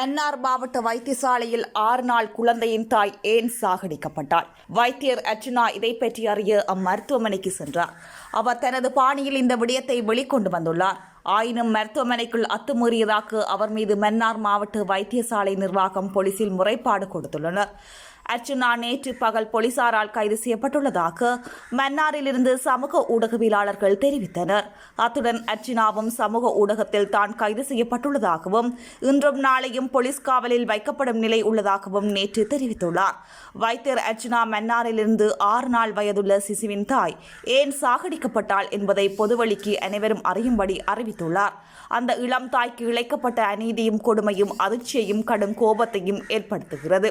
மன்னார் மாவட்ட வைத்தியசாலையில் ஆறு நாள் குழந்தையின் தாய் ஏன் சாகடிக்கப்பட்டாள்? வைத்தியர் அர்ச்சுனா இதை பற்றி அறிய அம்மருத்துவமனைக்கு சென்றார். அவர் தனது பாணியில் இந்த விடயத்தை வெளிக்கொண்டு வந்துள்ளார். ஆயினும் மருத்துவமனைக்குள் அத்துமீறியதாக அவர் மீது மன்னார் மாவட்ட வைத்தியசாலை நிர்வாகம் போலீசில் முறைப்பாடு கொடுத்துள்ளனர். அர்ச்சுனா நேற்று பகல் போலீசாரால் கைது செய்யப்பட்டுள்ளதாக மன்னாரிலிருந்து சமூக ஊடகவியலாளர்கள் தெரிவித்தனர். அத்துடன் அர்ச்சுனாவும் சமூக ஊடகத்தில் தான் கைது செய்யப்பட்டுள்ளதாகவும் இன்றும் நாளையும் போலீஸ் காவலில் வைக்கப்படும் நிலை உள்ளதாகவும் நேற்று தெரிவித்துள்ளார். வைத்தியர் அர்ச்சுனா மன்னாரிலிருந்து ஆறு நாள் வயதுள்ள சிசுவின் தாய் ஏன் சாகடிக்கப்பட்டாள் என்பதை பொதுவழிக்கு அனைவரும் அறியும்படி அறிவித்துள்ளார். அந்த இளம் தாய்க்கு இழைக்கப்பட்ட அநீதியும் கொடுமையும் அதிர்ச்சியையும் கடும் கோபத்தையும் ஏற்படுத்துகிறது.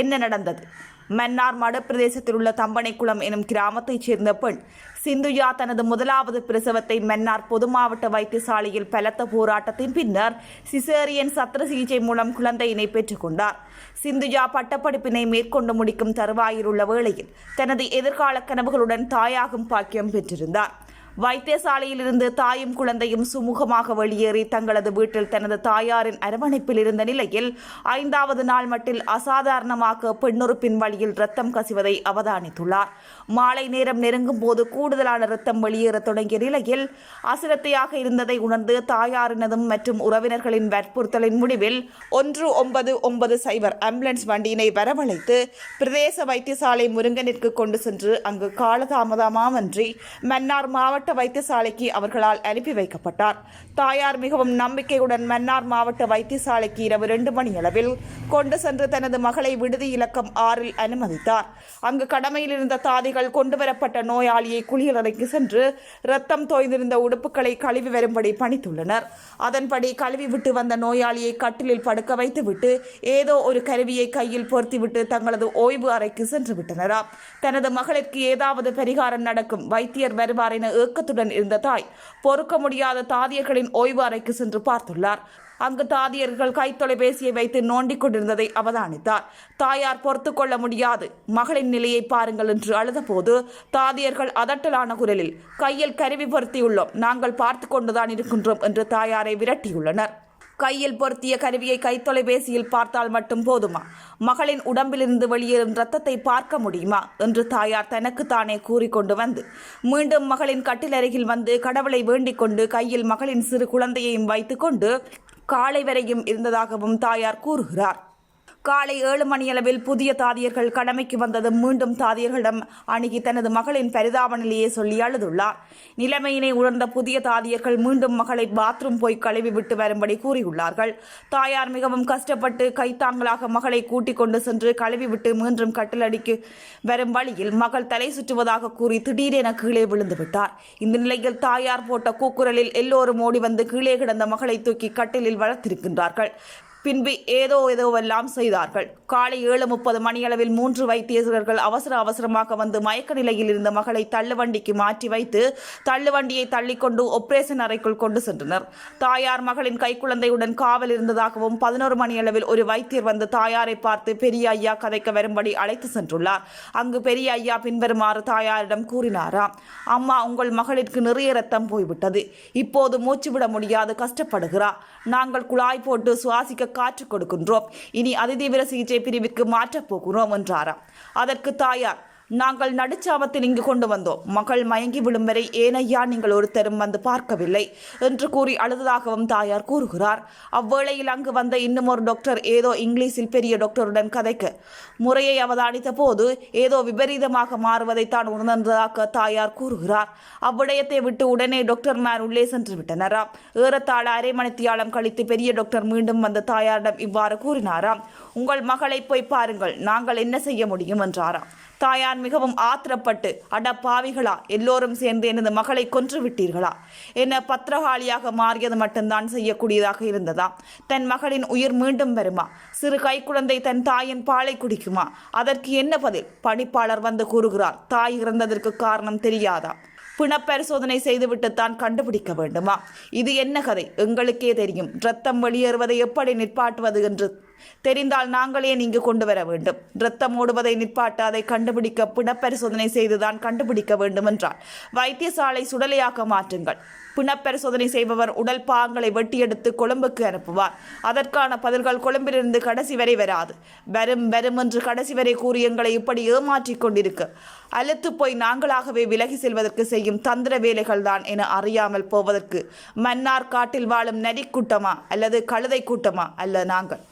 என்ன நடந்தது? மன்னார் மடு பிரதேசத்தில் உள்ள தம்பனைக்குளம் எனும் கிராமத்தைச் சேர்ந்த பெண் சிந்துயா தனது முதலாவது பிரசவத்தை மன்னார் பொது மாவட்ட வைத்தியசாலையில் பலத்த போராட்டத்தின் பின்னர் சிசேரியன் சத்திர சிகிச்சை மூலம் குழந்தையினை பெற்றுக்கொண்டார் சிந்துஜா பட்டப்படிப்பினை மேற்கொண்டு முடிக்கும் தருவாயில் உள்ள வேளையில் தனது எதிர்கால கனவுகளுடன் தாயாகும் பாக்கியம் பெற்றிருந்தார். வைத்தியசாலையில் இருந்து தாயும் குழந்தையும் சுமூகமாக வெளியேறி தங்களது வீட்டில் தனது தாயாரின் அரவணைப்பில் இருந்த நிலையில் ஐந்தாவது நாள் மட்டில் அசாதாரணமாக பெண்ணுறுப்பின் வழியில் ரத்தம் கசிவதை அவதானித்துள்ளார். மாலை நேரம் நெருங்கும் போது கூடுதலான ரத்தம் வெளியேற தொடங்கிய நிலையில் அசிரத்தையாக இருந்ததை உணர்ந்து தாயாரினதும் மற்றும் உறவினர்களின் வற்புறுத்தலின் முடிவில் ஒன்று ஒன்பது ஒன்பது சைபர் ஆம்புலன்ஸ் வண்டியினை வரவழைத்து பிரதேச வைத்தியசாலை முருங்கனிற்கு கொண்டு சென்று அங்கு காலதாமதமாமன்றி மன்னார் மாவட்ட வைத்தியசாலைக்கு அவர்களால் அனுப்பி வைக்கப்பட்டார். தாயார் மிகவும் நம்பிக்கையுடன் மன்னார் மாவட்ட வைத்தியசாலைக்கு இரவு இரண்டு மணி அளவில் கொண்டு சென்று தனது மகளை விடுதி இலக்கம் ஆறில் அனுமதித்தார். அங்கு கடமையில் இருந்த தாதிகள் கொண்டுவரப்பட்ட நோயாளியை குளியலறைக்கு சென்று ரத்தம் தோய்ந்திருந்த உடுப்புகளை கழுவி வரும்படி பணித்துள்ளனர். அதன்படி கழுவி விட்டு வந்த நோயாளியை கட்டிலில் படுக்க வைத்துவிட்டு ஏதோ ஒரு கருவியை கையில் பொருத்திவிட்டு தங்களது ஓய்வு அறைக்கு சென்று விட்டனராம் தனது மகளிற்கு ஏதாவது பரிகாரம் நடக்கும் வைத்தியர் வருவார் என ஏக்கத்துடன் இருந்த தாய் பொறுக்க முடியாத தாதியர்களின் ஓய்வு அறைக்கு சென்று பார்த்துள்ளார். அங்கு தாதியர்கள் கைத்தொலைபேசியை வைத்து நோண்டிக் கொண்டிருந்ததை அவதானித்தார். தாயார் பொறுத்து கொள்ள முடியாது. மகளின் நிலையை பாருங்கள் என்று அழுதபோது தாதியர்கள் அதட்டலான குரலில் கையில் கருவி பொருத்தியுள்ளோம். நாங்கள் பார்த்து கொண்டுதான் இருக்கின்றோம் என்று தாயாரை விரட்டியுள்ளனர். கையில் பொருத்திய கருவியை கைத்தொலைபேசியில் பார்த்தால் மட்டும் போதுமா? மகளின் உடம்பிலிருந்து வெளியேறும் ரத்தத்தை பார்க்க முடியுமா? என்று தாயார் தனக்குத்தானே கூறிக்கொண்டு வந்து மீண்டும் மகளின் கட்டிலருகில் வந்து கடவுளை வேண்டிக் கொண்டு கையில் மகளின் சிறு குழந்தையையும் வைத்துக்கொண்டு காலை வரையும் இருந்ததாகவும் தாயார் கூறுகிறார். காலை ஏழு மணியளவில் புதிய தாதியர்கள் கடமைக்கு வந்ததும் மீண்டும் தாதியர்களிடம் அணுகி தனது மகளின் பரிதாப நிலையை சொல்லி அழுதுள்ளார். நிலைமையினை உணர்ந்த புதிய தாதியர்கள் மீண்டும் மகளை பாத்ரூம் போய் கழுவி விட்டு வரும்படி கூறியுள்ளார்கள். தாயார் மிகவும் கஷ்டப்பட்டு கைத்தாங்களாக மகளை கூட்டிக் கொண்டு சென்று கழுவி விட்டு மீண்டும் கட்டிலடிக்கு வரும் வழியில் மகள் தலை சுற்றுவதாக கூறி திடீரென கீழே விழுந்து விட்டார். இந்த நிலையில் தாயார் போட்ட கூக்குரலில் எல்லோரும் ஓடி வந்து கீழே கிடந்த மகளை தூக்கி கட்டிலில் வளர்த்திருக்கின்றார்கள். பின்பு ஏதோ ஏதோவெல்லாம் செய்தார்கள். காலை ஏழு முப்பது மணியளவில் மூன்று வைத்தியர்கள் அவசர அவசரமாக வந்து மயக்க நிலையில் இருந்த மகளை தள்ளுவண்டிக்கு மாற்றி வைத்து தள்ளுவண்டியை தள்ளிக்கொண்டு ஆபரேஷன் அறைக்குள் கொண்டு சென்றனர். தாயார் மகளின் கைக்குழந்தையுடன் காவல் இருந்ததாகவும் பதினோரு மணியளவில் ஒரு வைத்தியர் வந்து தாயாரை பார்த்து பெரிய ஐயா கதைக்க வரும்படி அழைத்து சென்றுள்ளார். அங்கு பெரிய ஐயா பின்வருமாறு தாயாரிடம் கூறினாராம் அம்மா உங்கள் மகளிற்கு நிறைய ரத்தம் போய்விட்டது. இப்போது மூச்சு விட முடியாது கஷ்டப்படுகிறார் நாங்கள் குழாய் போட்டு சுவாசிக்க காற்று கொடுக்கின்றோம். இனி அதிதீவிர சிகிச்சை பிரிவுக்கு மாற்றப் போகிறோம் என்றாராம். அதற்கு தாயார் நாங்கள் நடுச்சாவத்தில் இங்கு கொண்டு வந்தோம். மகள் மயங்கி விழும் வரை ஏனையா நீங்கள் ஒருத்தரும் வந்து பார்க்கவில்லை என்று கூறி அழுததாகவும் தாயார் கூறுகிறார். அவ்வேளையில் அங்கு வந்த இன்னும் ஒரு டாக்டர் ஏதோ இங்கிலீஷில் பெரிய டாக்டருடன் கதைக்கு. முறையை அவதானித்த போது ஏதோ விபரீதமாக மாறுவதை தான் உணர்ந்ததாக தாயார் கூறுகிறார். அவ்விடயத்தை விட்டு உடனே டாக்டர் மேன் உள்ளே சென்று விட்டனராம். ஏறத்தாழ அரை மணித்தியாலம் கழித்து பெரிய டாக்டர் மீண்டும் வந்த தாயாரிடம் இவ்வாறு கூறினாராம். உங்கள் மகளை போய் பாருங்கள் நாங்கள் என்ன செய்ய முடியும் என்றாராம். தாயார் மிகவும் ஆத்திரப்பட்டு அட பாவிகளா எல்லோரும் சேர்ந்து எனது மகளை கொன்று விட்டீர்களா என்ன பத்திரகாளியாக மாறியது மட்டும்தான் செய்யக்கூடியதாக இருந்ததா? தன் மகளின் உயிர் மீண்டும் வருமா? சிறு கைக்குழந்தை தன் தாயின் பாலை குடிக்குமா? அதற்கு என்ன பதில்? பணிப்பாளர் வந்து கூறுகிறார் தாய் இறந்ததற்கு காரணம் தெரியாதா? பிணப்பரிசோதனை செய்துவிட்டு தான் கண்டுபிடிக்க வேண்டுமா? இது என்ன கதை? எங்களுக்கே தெரியும் ரத்தம் வெளியேறுவதை எப்படி நிற்பாட்டுவது என்று தெரிந்தால் நாங்களே நீங்கு கொண்டு வர வேண்டும். இரத்தம் ஓடுவதை நிற்பாட்டு அதை கண்டுபிடிக்க பிணப்பரிசோதனை செய்துதான் கண்டுபிடிக்க வேண்டும் என்றார். வைத்தியசாலை சுடலையாக்க மாற்றுங்கள். பிணப்பரிசோதனை செய்பவர் உடல் பாகங்களை வெட்டியெடுத்து கொழும்புக்கு அனுப்புவார். அதற்கான பதில்கள் கொழும்பிலிருந்து கடைசி வரை வராது. வரும் வரும் என்று கடைசி வரை கூறி எங்களை இப்படி ஏமாற்றிக் கொண்டிருக்கு. அலுத்து போய் நாங்களாகவே விலகி செல்வதற்கு செய்யும் தந்திர வேலைகள் தான் என அறியாமல் போவதற்கு மன்னார் காட்டில் வாழும் நரிக்கூட்டமா அல்லது கழுதை கூட்டமா அல்ல நாங்கள்.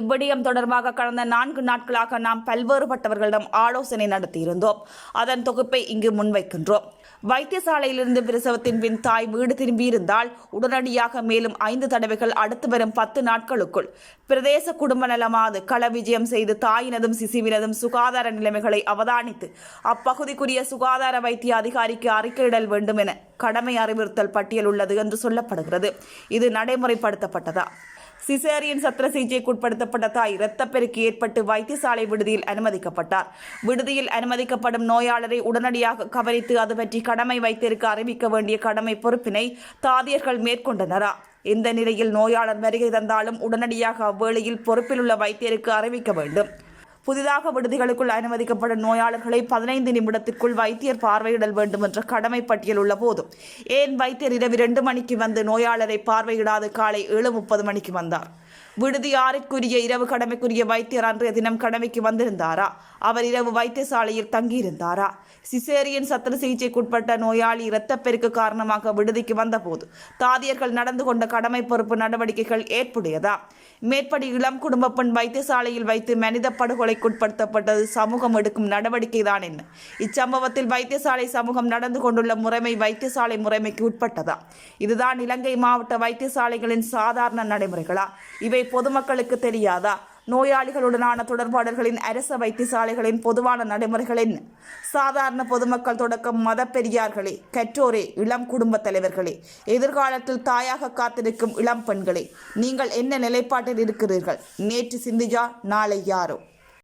இவ்விடயம் தொடர்பாக கடந்த நான்கு நாட்களாக நாம் பல்வேறுபட்டவர்களிடம் ஆலோசனை நடத்தியிருந்தோம். அதன் தொகுப்பை இங்கு முன்வைக்கின்றோம். வைத்தியசாலையிலிருந்து பிரசவத்தின் பின் தாய் வீடு திரும்பியிருந்தால் உடனடியாக மேலும் ஐந்து தடவைகள் அடுத்து வரும் பத்து நாட்களுக்குள் பிரதேச குடும்ப நலமாது கள விஜயம் செய்து தாயினதும் சிசுவினதும் சுகாதார நிலைமைகளை அவதானித்து அப்பகுதிக்குரிய சுகாதார வைத்திய அதிகாரிக்கு அறிக்கையிடல் வேண்டும் என கடமை அறிவுறுத்தல் பட்டியல் உள்ளது என்று சொல்லப்படுகிறது. இது நடைமுறைப்படுத்தப்பட்டதா? சிசேரியன் சத்திர சிகிச்சைக்கு உட்படுத்தப்பட்ட தாய் இரத்தப்பெருக்கு ஏற்பட்டு வைத்தியசாலை விடுதியில் அனுமதிக்கப்பட்டார். விடுதியில் அனுமதிக்கப்படும் நோயாளரை உடனடியாக கவனித்து அது பற்றி கடமை வைத்திருக்க அறிவிக்க வேண்டிய கடமை பொறுப்பினை தாதியர்கள் மேற்கொண்டனரா? இந்த நிலையில் நோயாளர் வருகை தந்தாலும் உடனடியாக அவ்வேளையில் பொறுப்பில் உள்ள வைத்தியருக்கு அறிவிக்க வேண்டும். புதிதாக விடுதிகளுக்குள் அனுமதிக்கப்படும் நோயாளர்களை பதினைந்து நிமிடத்திற்குள் வைத்தியர் பார்வையிடல் வேண்டும் என்ற கடமை பட்டியல் உள்ள போதும். ஏன் வைத்தியர் இரவு இரண்டு மணிக்கு வந்து நோயாளரை பார்வையிடாது? காலை ஏழு முப்பது மணிக்கு வந்தார். விடுதி ஆறிற்குரிய இரவு கடமைக்குரிய வைத்தியர் அன்றைய தினம் கடமைக்கு வந்திருந்தாரா? அவர் இரவு வைத்தியசாலையில் தங்கியிருந்தாரா? சிசேரியன் சத்திர சிகிச்சைக்குட்பட்ட நோயாளி இரத்தப்பெருக்கு காரணமாக விடுதிக்கு வந்தபோது தாதியர்கள் நடந்து கொண்ட கடமை பொறுப்பு நடவடிக்கைகள் ஏற்புடையதா? மேற்படி இளம் குடும்ப பெண் வைத்தியசாலையில் வைத்து மனித படுகொலைக்குட்படுத்தப்பட்டது சமூகம் எடுக்கும் நடவடிக்கை தான் என்ன? இச்சம்பவத்தில் வைத்தியசாலை சமூகம் நடந்து கொண்டுள்ள முறைமை வைத்தியசாலை முறைமைக்கு உட்பட்டதா? இதுதான் இலங்கை மாவட்ட வைத்தியசாலைகளின் சாதாரண நடைமுறைகளா? இவை பொதுமக்களுக்கு தெரியாதா? நோயாளிகளுடனான தொடர்பாடல்களின் அரச வைத்தியசாலைகளின் பொதுவான நடைமுறைகள் என்ன? சாதாரண பொதுமக்கள் தொடக்கம் மத பெரியார்களே கற்றோரே இளம் குடும்ப தலைவர்களே எதிர்காலத்தில் தாயாக காத்திருக்கும் இளம் பெண்களே நீங்கள் என்ன நிலைப்பாட்டில் இருக்கிறீர்கள்? நேற்று சிந்திஜா நாளை யாரோ?